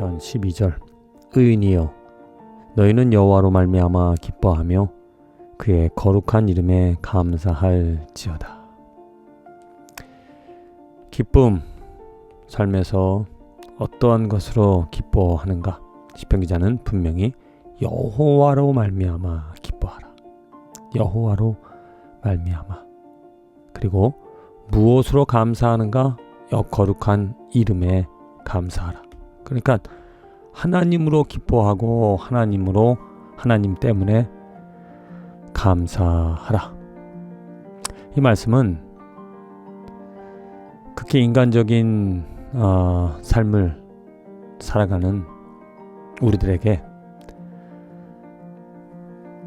시편 12절 의인이여 너희는 여호와로 말미암아 기뻐하며 그의 거룩한 이름에 감사할지어다. 기쁨 삶에서 어떠한 것으로 기뻐하는가? 시편 기자는 분명히 여호와로 말미암아 기뻐하라. 여호와로 말미암아. 그리고 무엇으로 감사하는가? 여 거룩한 이름에 감사하라. 그러니까 하나님으로 기뻐하고 하나님으로 하나님 때문에 감사하라. 이 말씀은 극히 인간적인 어, 삶을 살아가는 우리들에게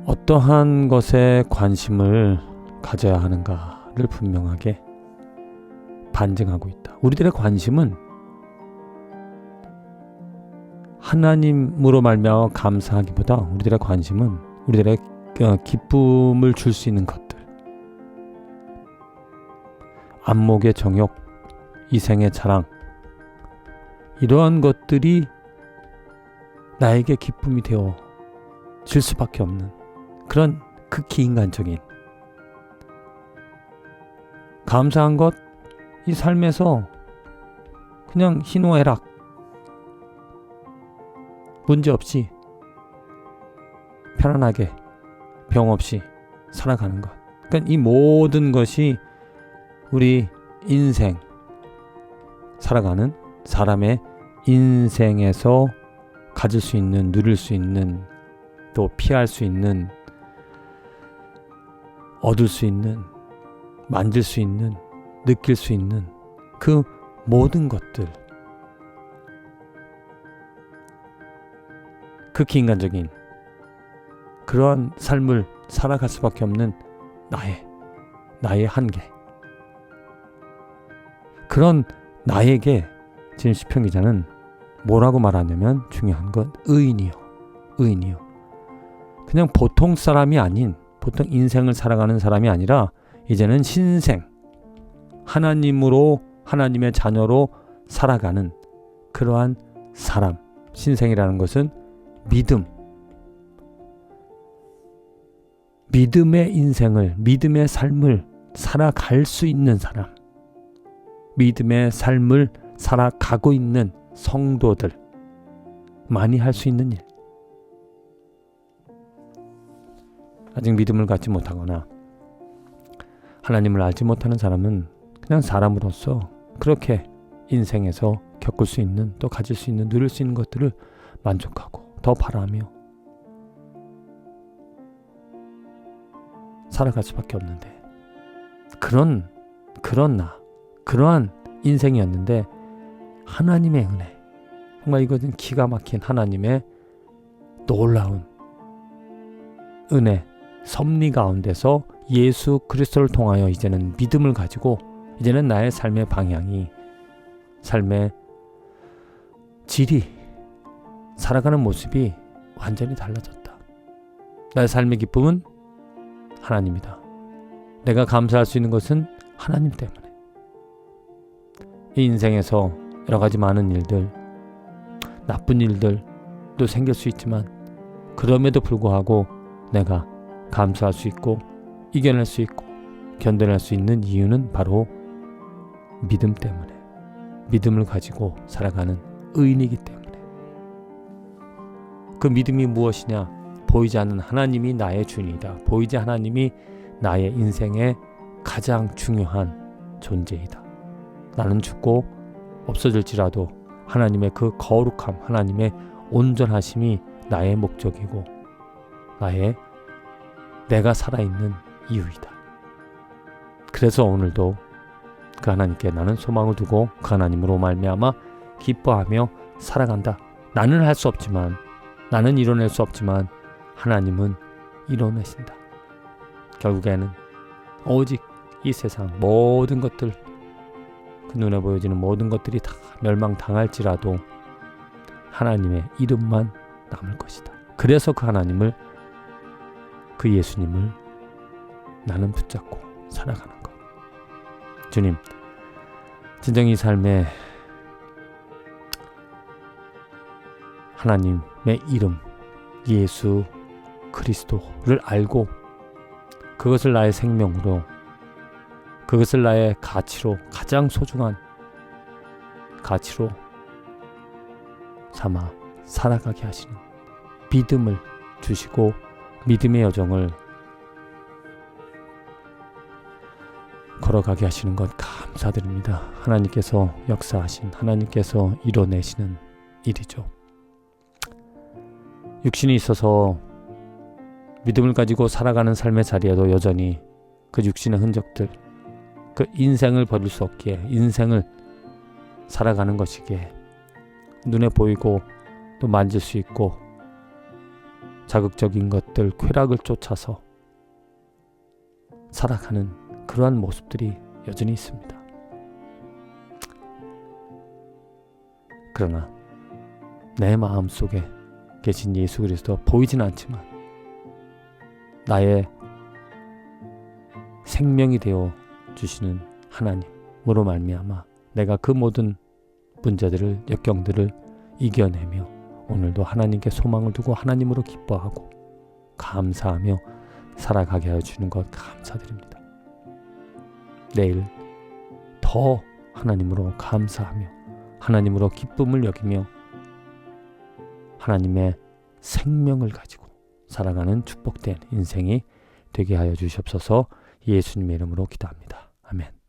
어떠한 것에 관심을 가져야 하는가를 분명하게 반증하고 있다. 우리들의 관심은 하나님으로 말미암아 감사하기보다 우리들의 관심은 우리들의 어, 기쁨을 줄 수 있는 것들, 안목의 정욕, 이생의 자랑, 이러한 것들이 나에게 기쁨이 되어 질 수밖에 없는 그런 극히 인간적인 감사한 것, 이 삶에서 그냥 희노애락, 문제 없이 편안하게 병 없이 살아가는 것. 그러니까 이 모든 것이 우리 인생 살아가는 사람의 인생에서 가질 수 있는 누릴 수 있는 또 피할 수 있는 얻을 수 있는 만질 수 있는 느낄 수 있는 그 모든 것들 극히 인간적인 그러한 삶을 살아갈 수밖에 없는 나의 나의 한계. 그런 나에게 지금 시편 기자는 뭐라고 말하냐면 중요한 건 의인이요 의인이요. 그냥 보통 사람이 아닌 보통 인생을 살아가는 사람이 아니라 이제는 신생 하나님으로 하나님의 자녀로 살아가는 그러한 사람 신생이라는 것은 믿음. 믿음의 인생을, 믿음의 삶을 살아갈 수 있는 사람. 믿음의 삶을 살아가고 있는 성도들. 많이 할 수 있는 일. 아직 믿음을 갖지 못하거나 하나님을 알지 못하는 사람은 그냥 사람으로서 그렇게 인생에서 겪을 수 있는 또 가질 수 있는 누릴 수 있는 것들을 만족하고 더 바라며 살아갈 수밖에 없는데 그런 그런 나 그러한 인생이었는데 하나님의 은혜. 정말 이것은 기가 막힌 하나님의 놀라운 은혜 섭리 가운데서 예수 그리스도를 통하여 이제는 믿음을 가지고 이제는 나의 삶의 방향이 삶의 질이 살아가는 모습이 완전히 달라졌다. 나의 삶의 기쁨은 하나님이다. 내가 감사할 수 있는 것은 하나님 때문에. 이 인생에서 여러 가지 많은 일들, 나쁜 일들도 생길 수 있지만, 그럼에도 불구하고 내가 감사할 수 있고, 이겨낼 수 있고, 견뎌낼 수 있는 이유는 바로 믿음 때문에. 믿음을 가지고 살아가는 의인이기 때문에. 그 믿음이 무엇이냐? 보이지 않는 하나님이 나의 주인이다. 보이지 하나님이 나의 인생의 가장 중요한 존재이다. 나는 죽고 없어질지라도 하나님의 그 거룩함, 하나님의 온전하심이 나의 목적이고 나의 내가 살아있는 이유이다. 그래서 오늘도 그 하나님께 나는 소망을 두고 그 하나님으로 말미암아 기뻐하며 살아간다. 나는 할 수 없지만 나는 이뤄낼 수 없지만 하나님은 이뤄내신다. 결국에는 오직 이 세상 모든 것들 그 눈에 보여지는 모든 것들이 다 멸망당할지라도 하나님의 이름만 남을 것이다. 그래서 그 하나님을 그 예수님을 나는 붙잡고 살아가는 것. 주님, 진정 이 삶에 하나님의 이름 예수 그리스도를 알고 그것을 나의 생명으로 그것을 나의 가치로 가장 소중한 가치로 삼아 살아가게 하시는 믿음을 주시고 믿음의 여정을 걸어가게 하시는 것 감사드립니다. 하나님께서 역사하신 하나님께서 이뤄내시는 일이죠. 육신이 있어서 믿음을 가지고 살아가는 삶의 자리에도 여전히 그 육신의 흔적들, 그 인생을 버릴 수 없기에 인생을 살아가는 것이기에 눈에 보이고 또 만질 수 있고 자극적인 것들, 쾌락을 쫓아서 살아가는 그러한 모습들이 여전히 있습니다. 그러나 내 마음 속에 계신 예수 그리스도 보이진 않지만 나의 생명이 되어 주시는 하나님으로 말미암아 내가 그 모든 문제들을 역경들을 이겨내며 오늘도 하나님께 소망을 두고 하나님으로 기뻐하고 감사하며 살아가게 하여 주는 것 감사드립니다. 내일 더 하나님으로 감사하며 하나님으로 기쁨을 여기며 하나님의 생명을 가지고 살아가는 축복된 인생이 되게 하여 주시옵소서 예수님의 이름으로 기도합니다. 아멘.